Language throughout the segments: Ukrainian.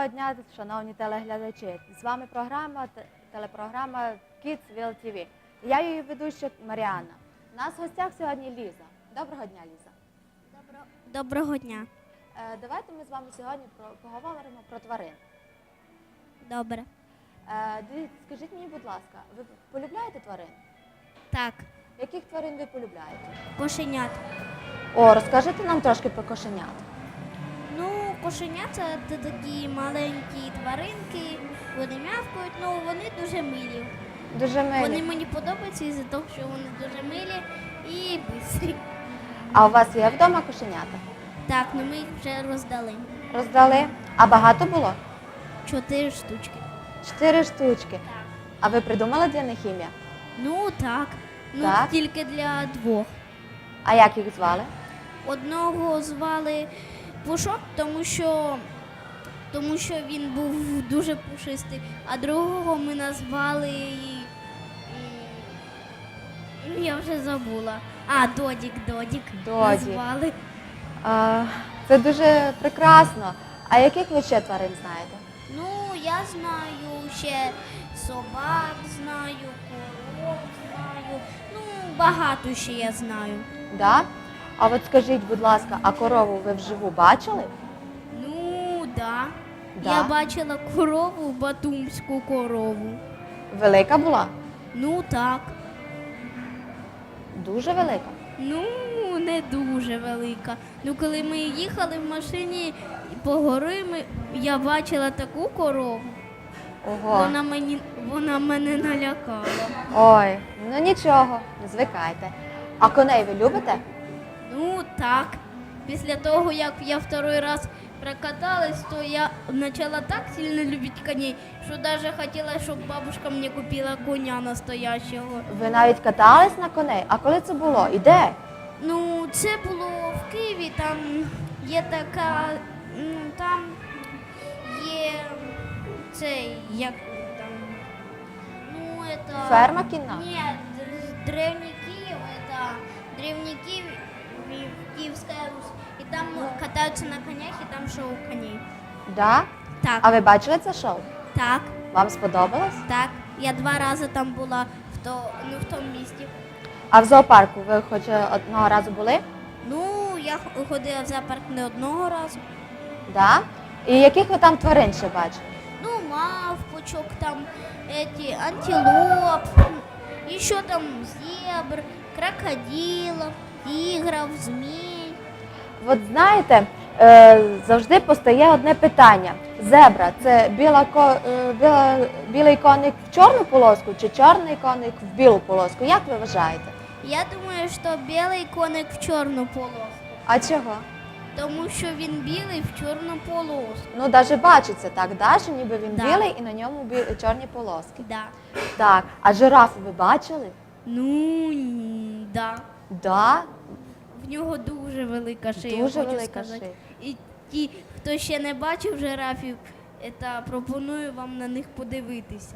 Доброго дня, шановні телеглядачі. З вами програма телепрограма Kids Will TV. Я її ведуча Маріанна. У нас в гостях сьогодні Ліза. Доброго дня, Ліза. Добро... Доброго дня. Е, давайте ми з вами сьогодні про, поговоримо про тварин. Добре. Е, дивіться, скажіть мені, будь ласка, ви полюбляєте тварин? Так, Яких тварин ви полюбляєте? кошенят. О, розкажете нам трошки про кошенят. Кошенят це такі маленькі тваринки, вони м'явкають, ну вони дуже милі. Дуже милі. Вони мені подобаються із-за того, що вони дуже милі і бистрі. А у вас є вдома кошенята? Так, ну ми їх вже роздали. Роздали? А багато було? Чотири штучки. Чотири штучки. Так. А ви придумали для них ім'я? Ну так. Ну Так. тільки для двох. А як їх звали? Одного звали Пушок, тому що, тому що він був дуже пушистий, а другого ми назвали. м, Я вже забула. А, Додік, Додік. Додік. Назвали. А, це дуже прекрасно. А яких ви ще тварин знаєте? Ну, я знаю ще собак, знаю, коров знаю. Ну, багато ще я знаю. Да? А от скажіть, будь ласка, а корову ви вживу бачили? Ну, да. Да. Я бачила корову, батумську корову. Велика була? Ну так. Дуже велика. Ну, не дуже велика. Ну, коли ми їхали в машині по гори, ми, я бачила таку корову. Ого. Вона мені вона мене налякала. Ой, ну нічого, звикайте. А коней ви любите? Ну так. Після того, як я второй раз прокаталась, то я почала так сильно любити коней, що навіть хотіла, щоб бабушка мені купила коня настоящого. Ви навіть катались на коней? А коли це було? І де? Ну, це було в Києві, там є така, ну там є цей, як там, ну это... Ферма кінна? Ні, древній Київ, это древній Київ, Ки- Київська Русь. І там катаються на конях, і там шоу коней. Да? Так, А ви бачили це шоу? так, Вам сподобалось? так. Я два рази там була в то, ну, в тому місті. А в зоопарку ви хоч одного разу були? Ну, я ходила в зоопарк не одного разу. Да? І яких ви там тварин ще бачили? Ну, мавпочок, там эти антилоп, еще там зебр, крокодилов, тигров, змей. От знаєте, е, завжди постає одне питання. Зебра це біла, е, біла, білий коник в чорну полоску чи чорний коник в білу полоску? Як ви вважаєте? Я думаю, що білий коник в чорну полоску, А чого? тому що він білий в чорну полоску. Ну, навіть бачиться так, да, що ніби він Да. білий і на ньому бі- чорні полоски. Да. Так, а жирафи ви бачили? Ну, ні, да. Да, В нього дуже велика шия, Дуже хочу велика сказати. шия. І ті, хто ще не бачив жирафів, это, пропоную вам на них подивитися.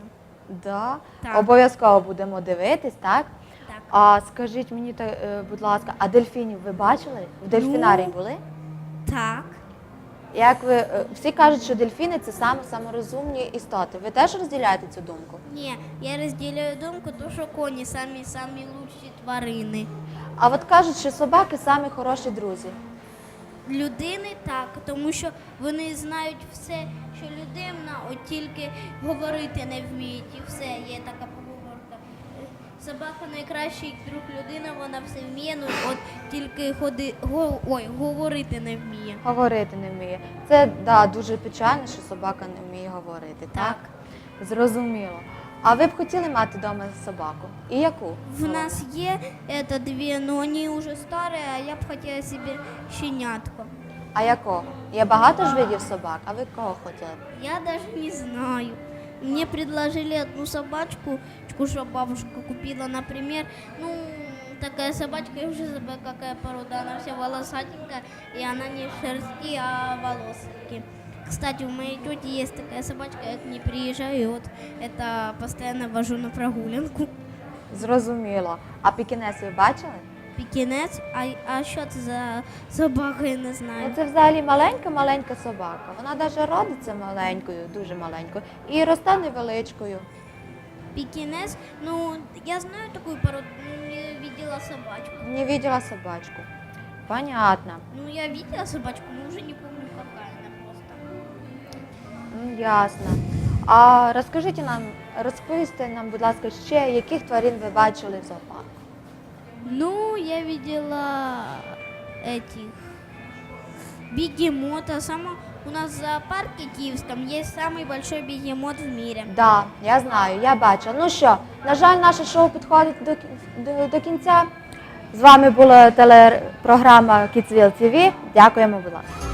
да. Так. Обов'язково будемо дивитись, так? Так. А скажіть мені, та- е, будь ласка, а дельфінів ви бачили? В дельфінарії Ну. були? Так. Як ви е, всі кажуть, що дельфіни це саме саморозумні істоти. Ви теж розділяєте цю думку? Ні, я розділяю думку, то що коні самі самі лучші тварини. А от кажуть, що собаки самі хороші друзі. Людини так, тому що вони знають все, що людина от тільки говорити не вміють, і все. Є така поговорка. Собака найкращий друг людини, вона все вміє, ну от тільки ходи, го, ой, говорити не вміє. Говорити не вміє. Це да, дуже печально, що собака не вміє говорити. Так? Так. Зрозуміло. А ви б хотіли мати вдома собаку? І яку? В нас є это, дві, но вони вже старі, а я б хотіла собі щенятко. А якого? Є багато ж видів собак, а ви кого хотіли б? Я даже не знаю. Мне предложили одну собачку, что бабушка купила, например. Ну, такая собачка, я уже забыла, какая порода. Она вся волосатенькая, и она не шерстки, а волосики. Кстати, у моей тети есть такая собачка, я к ней приезжаю, и вот это постоянно вожу на прогулянку. Зрозуміло. А пікінес ви бачили? Пекинес. А, а що це за собака, я не Ну, знаю. це взагалі маленька-маленька собака. Вона навіть родиться маленькою, дуже маленькою, і росте невеличкою. Пекинес, ну, я знаю такую породу, но не видела собачку. Не видела собачку. Понятно. Ну, я видела собачку, но уже не помню, какая она просто. Ясно. А розкажіть нам, розповісти нам, будь ласка, ще яких тварин ви бачили в зоопарку? Ну, я видела этих бегемота. Само у нас в зоопарке киевском есть самый большой бегемот в мире. Да, я знаю, я бачила. Ну що, на жаль, наше шоу підходить до, до, до кінця. З вами була телепрограма Kidsville TV. Дякуємо, будь ласка.